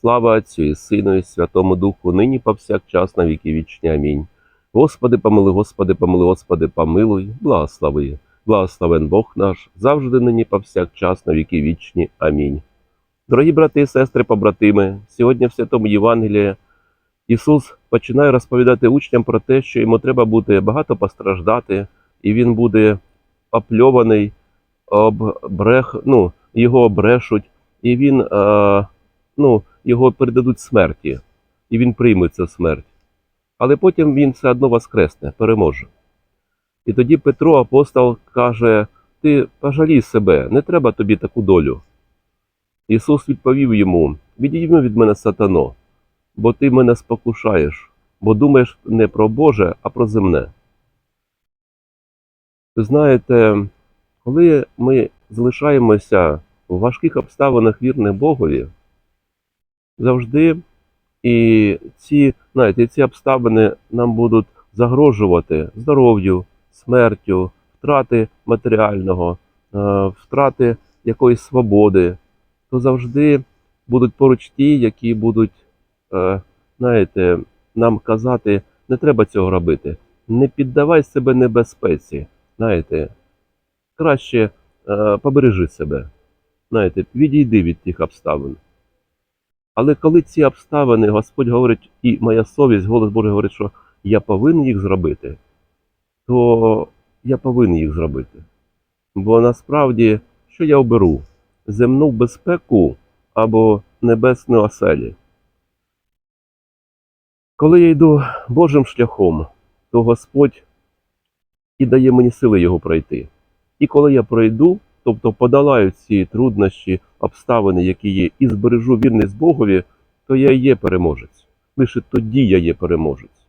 Слава Отцю і Сину, і Святому Духу, нині повсякчас на віки вічні. Амінь. Господи, помилуй, Господи, помилуй, Господи, помилуй, благослови. Благословен Бог наш, завжди нині повсякчас на віки вічні. Амінь. Дорогі брати і сестри, побратими, сьогодні в Святому Євангелії Ісус починає розповідати учням про те, що йому треба буде багато постраждати, і він буде опльований, оббрех, ну, його обрешуть, і він е, ну, його передадуть смерті, і він прийме цю смерть. Але потім він все одно воскресне, переможе. І тоді Петро, апостол, каже: Ти пожалій себе, не треба тобі таку долю. Ісус відповів йому: Відійми від мене сатано, бо ти мене спокушаєш, бо думаєш не про Боже, а про земне. Ви знаєте, коли ми залишаємося в важких обставинах вірних Богові, завжди і ці, знаєте, ці обставини нам будуть загрожувати здоров'ю, смертю, втрати матеріального, е, втрати якоїсь свободи, то завжди будуть поруч ті, які будуть, е, знаєте, нам казати, не треба цього робити. Не піддавай себе небезпеці. Знаєте, краще е, побережи себе. Знаєте, відійди від тих обставин. Але коли ці обставини Господь говорить, і моя совість, голос Божий говорить, що я повинен їх зробити, то я повинен їх зробити. Бо насправді, що я оберу? Земну безпеку або небесну оселі. Коли я йду Божим шляхом, то Господь і дає мені сили його пройти. І коли я пройду, тобто подолаю ці труднощі, обставини, які є, і збережу вірність Богові, то я є переможець. Лише тоді я є переможець.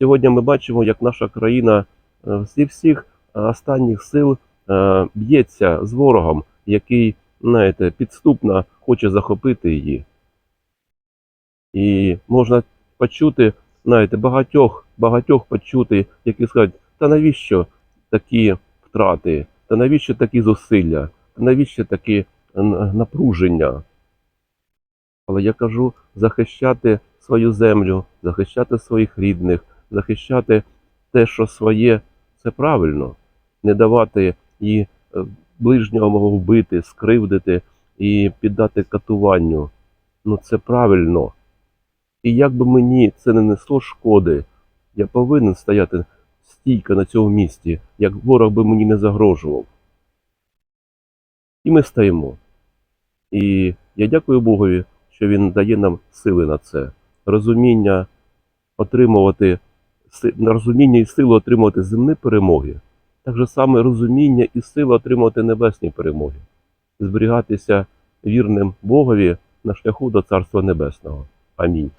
Сьогодні ми бачимо, як наша країна е, зі всіх е, останніх сил е, б'ється з ворогом, який, знаєте, підступно хоче захопити її. І можна почути, знаєте, багатьох, багатьох почути, які скажуть, та навіщо такі втрати, та навіщо такі зусилля, та навіщо такі напруження? Але я кажу захищати свою землю, захищати своїх рідних, захищати те, що своє, це правильно. Не давати і е, ближнього мого вбити, скривдити і піддати катуванню. Ну це правильно. І як би мені це не несло шкоди, я повинен стояти стійко на цьому місці, як ворог би мені не загрожував. І ми стоїмо. І я дякую Богові, що Він дає нам сили на це, розуміння отримувати, розуміння і силу отримувати земні перемоги, так же саме розуміння і сила отримувати небесні перемоги, зберігатися вірним Богові на шляху до Царства Небесного. Амінь.